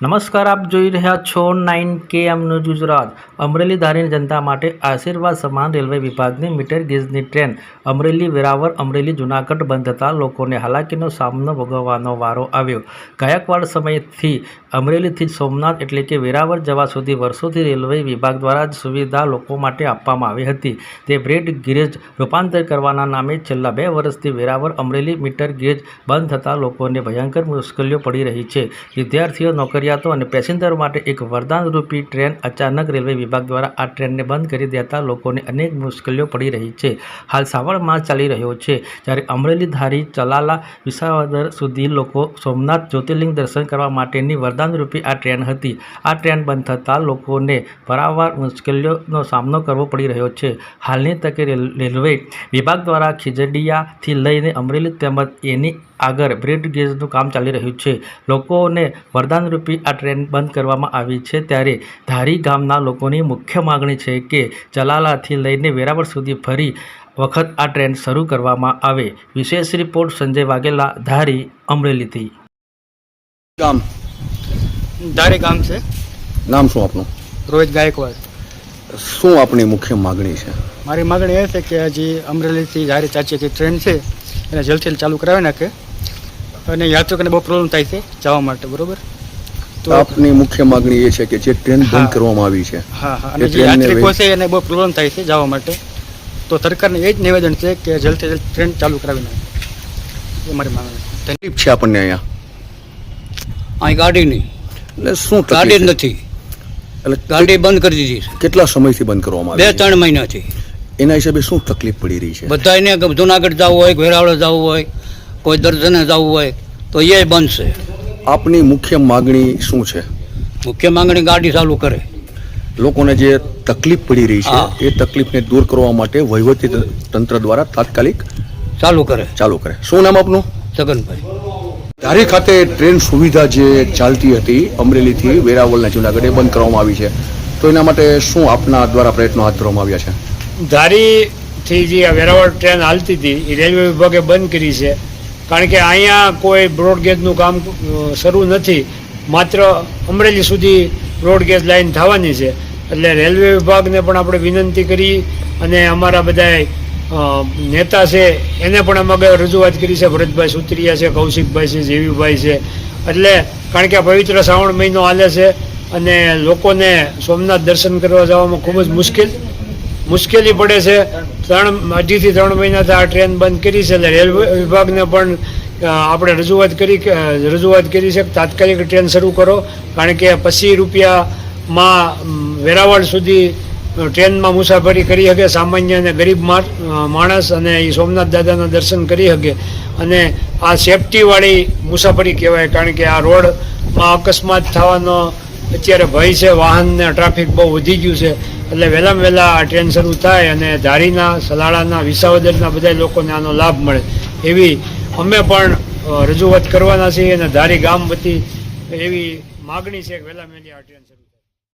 નમસ્કાર, આપ જોઈ રહ્યા છો nine K M news Gujarat. Amreli ધારીની જનતા માટે આશીર્વાદ સમાન રેલવે વિભાગની મીટર ગેજની ટ્રેન અમરેલી વેરાવર અમરેલી જુનાગઢ બંધ થતાં લોકોને હાલાકીનો સામનો ભોગવવાનો વારો આવ્યો. ગાયકવાડ સમયથી અમરેલીથી સોમનાથ એટલે કે વેરાવર જવા સુધી વર્ષોથી રેલવે વિભાગ દ્વારા જ સુવિધા લોકો માટે આપવામાં આવી હતી. તે બ્રેડ ગેરેજ રૂપાંતર કરવાના નામે છેલ્લા બે વર્ષથી વેરાવર અમરેલી મીટર ગેજ બંધ થતાં લોકોને ભયંકર મુશ્કેલીઓ પડી રહી છે. વિદ્યાર્થીઓ નોકરિયાતો અને પેસેન્જરો માટે એક વરદાનરૂપી ટ્રેન અચાનક રેલવે વિભાગ દ્વારા આ ટ્રેનને બંધ કરી દેતા લોકોને અનેક મુશ્કેલીઓ પડી રહી છે. હાલ શ્રાવણ માસ ચાલી રહ્યો છે, જ્યારે અમરેલી ધારી ચલાલા, વિસાવદર સુધી લોકો સોમનાથ જ્યોતિર્લિંગ દર્શન કરવા માટેની વરદાનરૂપી આ ટ્રેન હતી. આ ટ્રેન બંધ થતાં લોકોને પરાવાર મુશ્કેલીઓનો સામનો કરવો પડી રહ્યો છે. હાલની તકે રેલ- રેલવે વિભાગ દ્વારા ખીજડીયાથી લઈને અમરેલી તેમજ એની આગળ બ્રિડ ગેજનું કામ ચાલી રહ્યું છે. લોકોને વરદાનરૂપી આ ટ્રેન બંધ કરવામાં આવી છે ત્યારે ધારી ગામના લોકોની મુખ્ય માગણી છે કે જલાલાથી લઈને વેરાવળ સુધી ફરી વખત આ ટ્રેન શરૂ કરવામાં આવે. વિશેષ રિપોર્ટ સંજય વાઘેલા ધારી અમરેલીથી. ગામ. ધારી ગામ છે? નામ શું આપનું? રોહિત ગાયકવાડ. શું આપની મુખ્ય માગણી છે? મારી માગણી એ છે કે હજી અમરેલીથી ધારી ચાચીથી ટ્રેન છે એને જલ્દથી ચાલુ કરાવી નાખે. અને યાત્રિકોને બહુ પ્રોબ્લેમ થાય છે જવા માટે બરોબર? આપની મુખ્ય માંગણી એ છે કે જે ટ્રેન બંધ કરવામાં આવી છે. હા હા. એ અને જે ટ્રેનને યાત્રિકો છે એને બહુ પ્રોબ્લેમ થાય છે જવા માટે. તો સરકારને એ જ નિવેદન છે કે જલ્દથી જલ્દ ટ્રેન ચાલુ કરાવી નાખે. એ મારી માંગણી તકલીફ છે આપણને અહીંયા? અહીં ગાડી નહીં. એટલે શું ગાડી જ નથી. એટલે ગાડી બંધ કરી દીધી છે. કેટલા સમયથી બંધ કરવામાં બે આવી બે ત્રણ મહિનાથી. એના હિસાબે શું તકલીફ પડી રહી છે? બધા એને જુનાગઢ જવું હોય વેરાવળ જવું હોય કોઈ દર્શને જવું હોય તો એ બંધ છે. આપની મુખ્ય માગણી શું છે? મુખ્ય માંગણી ગાડી ચાલુ કરે. લોકોને જે તકલીફ પડી રહી છે એ તકલીફને દૂર કરવા માટે વહીવટી તંત્ર દ્વારા તાત્કાલિક ચાલુ કરે. ચાલુ કરે. શું નામ આપનું? છગનભાઈ. ધારી ખાતે ટ્રેન સુવિધા જે ચાલતી હતી અમરેલીથી વેરાવળના જૂનાગઢ એ બંધ કરવામાં આવી છે. તો એના માટે શું આપના દ્વારા પ્રયત્નો હાથ ધરવામાં આવ્યા છે? ધારીથી જે આ વેરાવળ ટ્રેન હાલતી હતી એ રેલવે વિભાગે બંધ કરી છે. કારણ કે અહીંયા કોઈ બ્રોડગેજનું કામ શરૂ નથી. માત્ર અમરેલી સુધી બ્રોડગેજ લાઈન થવાની છે. એટલે રેલવે વિભાગને પણ આપણે વિનંતી કરી અને અમારા બધા નેતા છે, એને પણ અમે આગળ રજૂઆત કરી છે. ભરતભાઈ સુત્રિયા છે, કૌશિકભાઈ છે, જેવીભાઈ છે. એટલે કારણ કે આ પવિત્ર શ્રાવણ મહિનો હાલે છે અને લોકોને સોમનાથ દર્શન કરવા જવામાં ખૂબ જ મુશ્કેલ મુશ્કેલી પડે છે. ત્રણ, અઢીથી ત્રણ મહિનાથી આ ટ્રેન બંધ કરી છે એટલે રેલવે વિભાગને પણ આપણે રજૂઆત કરી રજૂઆત કરી છે તાત્કાલિક ટ્રેન શરૂ કરો. કારણ કે પચીસ રૂપિયામાં વેરાવળ સુધી ટ્રેનમાં મુસાફરી કરી શકે સામાન્ય અને ગરીબ માણસ અને એ સોમનાથ દાદાના દર્શન કરી શકે. અને આ સેફટીવાળી મુસાફરી કહેવાય. કારણ કે આ રોડમાં અકસ્માત થવાનો અત્યારે ભય છે વાહન ને ટ્રાફિક બહુ વધી ગયું છે. એટલે વહેલામાં વહેલા આ ટ્રેન શરૂ થાય અને ધારીના, સલાળાના, વિસાવદરના બધા લોકોને આનો લાભ મળે. એવી અમે પણ રજૂઆત કરવાના છીએ અને ધારી ગામ વતી એવી માગણી છે કે વહેલી આ ટ્રેન શરૂ